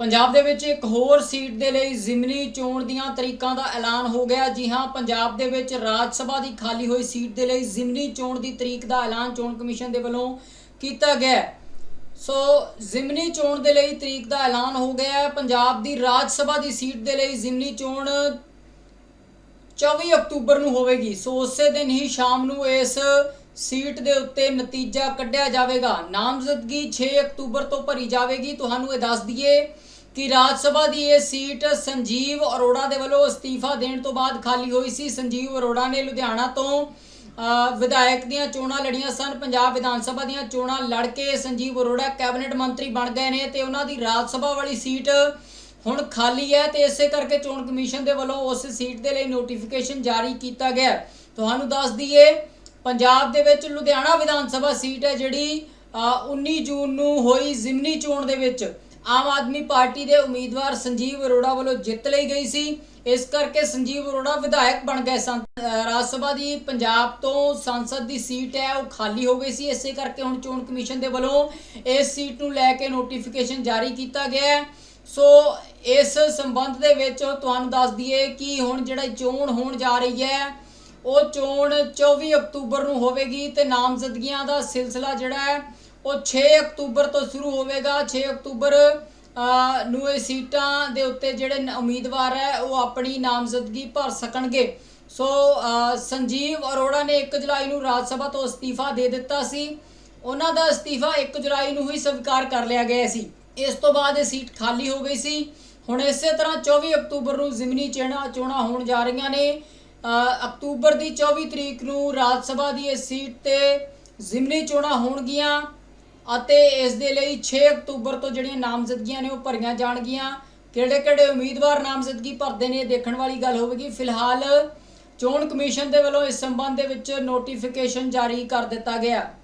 ਪੰਜਾਬ ਦੇ ਵਿੱਚ ਇੱਕ ਹੋਰ ਸੀਟ ਦੇ ਲਈ ਜ਼ਿਮਨੀ ਚੋਣ ਦੀਆਂ ਤਰੀਕਾਂ ਦਾ ਐਲਾਨ ਹੋ ਗਿਆ। ਜੀ ਹਾਂ, ਪੰਜਾਬ ਦੇ ਵਿੱਚ ਰਾਜ ਸਭਾ ਦੀ ਖਾਲੀ ਹੋਈ ਸੀਟ ਦੇ ਲਈ ਜ਼ਿਮਨੀ ਚੋਣ ਦੀ ਤਰੀਕ ਦਾ ਐਲਾਨ ਚੋਣ ਕਮਿਸ਼ਨ ਦੇ ਵੱਲੋਂ ਕੀਤਾ ਗਿਆ ਸੋ ਜ਼ਿਮਨੀ ਚੋਣ ਦੇ ਲਈ ਤਰੀਕ ਦਾ ਐਲਾਨ ਹੋ ਗਿਆ ਹੈ। ਪੰਜਾਬ ਦੀ ਰਾਜ ਸਭਾ ਦੀ ਸੀਟ ਦੇ ਲਈ ਜ਼ਿਮਨੀ ਚੋਣ 24 ਅਕਤੂਬਰ ਨੂੰ ਹੋਵੇਗੀ। ਸੋ ਉਸੇ ਦਿਨ ਹੀ ਸ਼ਾਮ ਨੂੰ ਇਸ ਸੀਟ ਦੇ ਉੱਤੇ ਨਤੀਜਾ ਕੱਢਿਆ ਜਾਵੇਗਾ। ਨਾਮਜ਼ਦਗੀ 6 ਅਕਤੂਬਰ ਤੋਂ ਭਰੀ ਜਾਵੇਗੀ। ਤੁਹਾਨੂੰ ਇਹ ਦੱਸ ਦਈਏ ਕਿ ਰਾਜ ਸਭਾ ਦੀ ਇਹ ਸੀਟ ਸੰਜੀਵ ਅਰੋੜਾ ਦੇ ਵੱਲੋਂ ਅਸਤੀਫਾ ਦੇਣ ਤੋਂ ਬਾਅਦ ਖਾਲੀ ਹੋਈ ਸੀ। ਸੰਜੀਵ ਅਰੋੜਾ ਨੇ ਲੁਧਿਆਣਾ ਤੋਂ ਵਿਧਾਇਕ ਦੀਆਂ ਚੋਣਾਂ ਲੜੀਆਂ ਸਨ। ਪੰਜਾਬ ਵਿਧਾਨ ਸਭਾ ਦੀਆਂ ਚੋਣਾਂ ਲੜ ਕੇ ਸੰਜੀਵ ਅਰੋੜਾ ਕੈਬਨਿਟ ਮੰਤਰੀ ਬਣ ਗਏ ਨੇ ਤੇ ਉਹਨਾਂ ਦੀ ਰਾਜ ਸਭਾ ਵਾਲੀ ਸੀਟ ਹੁਣ ਖਾਲੀ ਹੈ ਤੇ ਇਸੇ ਕਰਕੇ ਚੋਣ ਕਮਿਸ਼ਨ ਦੇ ਵੱਲੋਂ ਉਸ ਸੀਟ ਦੇ ਲਈ ਨੋਟੀਫਿਕੇਸ਼ਨ ਜਾਰੀ ਕੀਤਾ ਗਿਆ। ਤੁਹਾਨੂੰ ਦੱਸ ਦਈਏ ਪੰਜਾਬ ਦੇ ਵਿੱਚ ਲੁਧਿਆਣਾ ਵਿਧਾਨ ਸਭਾ ਸੀਟ ਹੈ ਜਿਹੜੀ ਅ, 19 ਜੂਨ ਨੂੰ ਹੋਈ ਜ਼ਿਮਨੀ ਚੋਣ ਦੇ ਵਿੱਚ। ਆਮ ਆਦਮੀ ਪਾਰਟੀ ਦੇ ਉਮੀਦਵਾਰ ਸੰਜੀਵ ਅਰੋੜਾ ਵੱਲੋਂ ਜਿੱਤ ਲਈ ਗਈ ਸੀ। ਇਸ ਕਰਕੇ ਸੰਜੀਵ ਅਰੋੜਾ ਵਿਧਾਇਕ ਬਣ ਗਏ ਸਨ। ਰਾਜ ਸਭਾ ਦੀ ਪੰਜਾਬ ਤੋਂ ਸੰਸਦ ਦੀ ਸੀਟ ਹੈ ਉਹ ਖਾਲੀ ਹੋ ਗਈ ਸੀ। ਇਸੇ ਕਰਕੇ ਹੁਣ ਚੋਣ ਕਮਿਸ਼ਨ ਦੇ ਵੱਲੋਂ ਇਸ ਸੀਟ ਨੂੰ ਲੈ ਕੇ ਨੋਟੀਫਿਕੇਸ਼ਨ ਜਾਰੀ ਕੀਤਾ ਗਿਆ ਹੈ। ਸੋ ਇਸ ਸੰਬੰਧ ਦੇ ਵਿੱਚ ਤੁਹਾਨੂੰ ਦੱਸ ਦਈਏ ਕਿ ਹੁਣ ਜਿਹੜਾ ਚੋਣ ਹੋਣ ਜਾ ਰਹੀ ਹੈ ਉਹ ਚੋਣ 24 ਅਕਤੂਬਰ ਨੂੰ ਹੋਵੇਗੀ ਤੇ ਨਾਮਜ਼ਦਗੀਆਂ ਦਾ ਸਿਲਸਿਲਾ ਜਿਹੜਾ ਹੈ, ਉਹ 6 ਅਕਤੂਬਰ ਤੋਂ ਸ਼ੁਰੂ ਹੋਵੇਗਾ। 6 ਅਕਤੂਬਰ ਨੂੰ ਇਹ ਸੀਟਾਂ ਦੇ ਉੱਤੇ ਜਿਹੜੇ ਉਮੀਦਵਾਰ ਹੈ, ਉਹ ਆਪਣੀ ਨਾਮਜ਼ਦਗੀ ਭਰ ਸਕਣਗੇ। ਸੋ ਸੰਜੀਵ ਅਰੋੜਾ ਨੇ 1 ਜੁਲਾਈ ਨੂੰ ਰਾਜ ਸਭਾ ਤੋਂ ਅਸਤੀਫਾ ਦੇ ਦਿੱਤਾ ਸੀ। ਉਹਨਾਂ ਦਾ ਅਸਤੀਫਾ 1 ਜੁਲਾਈ ਨੂੰ ਹੀ ਸਵੀਕਾਰ ਕਰ ਲਿਆ ਗਿਆ ਸੀ। ਇਸ ਤੋਂ ਬਾਅਦ ਇਹ ਸੀਟ ਖਾਲੀ ਹੋ ਗਈ ਸੀ। ਹੁਣ ਇਸੇ ਤਰ੍ਹਾਂ 24 ਅਕਤੂਬਰ ਨੂੰ ਜ਼ਿਮਨੀ ਚੋਣਾਂ ਚੋਣਾਂ ਹੋਣ ਜਾ ਰਹੀਆਂ ਨੇ। ਅਕਤੂਬਰ ਦੀ 24 ਤਰੀਕ ਨੂੰ ਰਾਜ ਸਭਾ ਦੀ ਇਸ ਸੀਟ ਤੇ ਜ਼ਿਮਨੀ ਚੋਣਾਂ ਹੋਣਗੀਆਂ ਅਤੇ ਇਸ ਦੇ ਲਈ 6 ਅਕਤੂਬਰ ਤੋਂ ਜਿਹੜੀਆਂ ਨਾਮਜ਼ਦਗੀਆਂ ਨੇ ਉਹ ਭਰੀਆਂ ਜਾਣਗੀਆਂ। ਕਿਹੜੇ-ਕਿਹੜੇ ਉਮੀਦਵਾਰ ਨਾਮਜ਼ਦਗੀ ਭਰਦੇ ਨੇ ਇਹ ਦੇਖਣ ਵਾਲੀ ਗੱਲ ਹੋਵੇਗੀ। ਫਿਲਹਾਲ ਚੋਣ ਕਮਿਸ਼ਨ ਦੇ ਵੱਲੋਂ ਇਸ ਸੰਬੰਧ ਦੇ ਵਿੱਚ ਨੋਟੀਫਿਕੇਸ਼ਨ ਜਾਰੀ ਕਰ ਦਿੱਤਾ ਗਿਆ।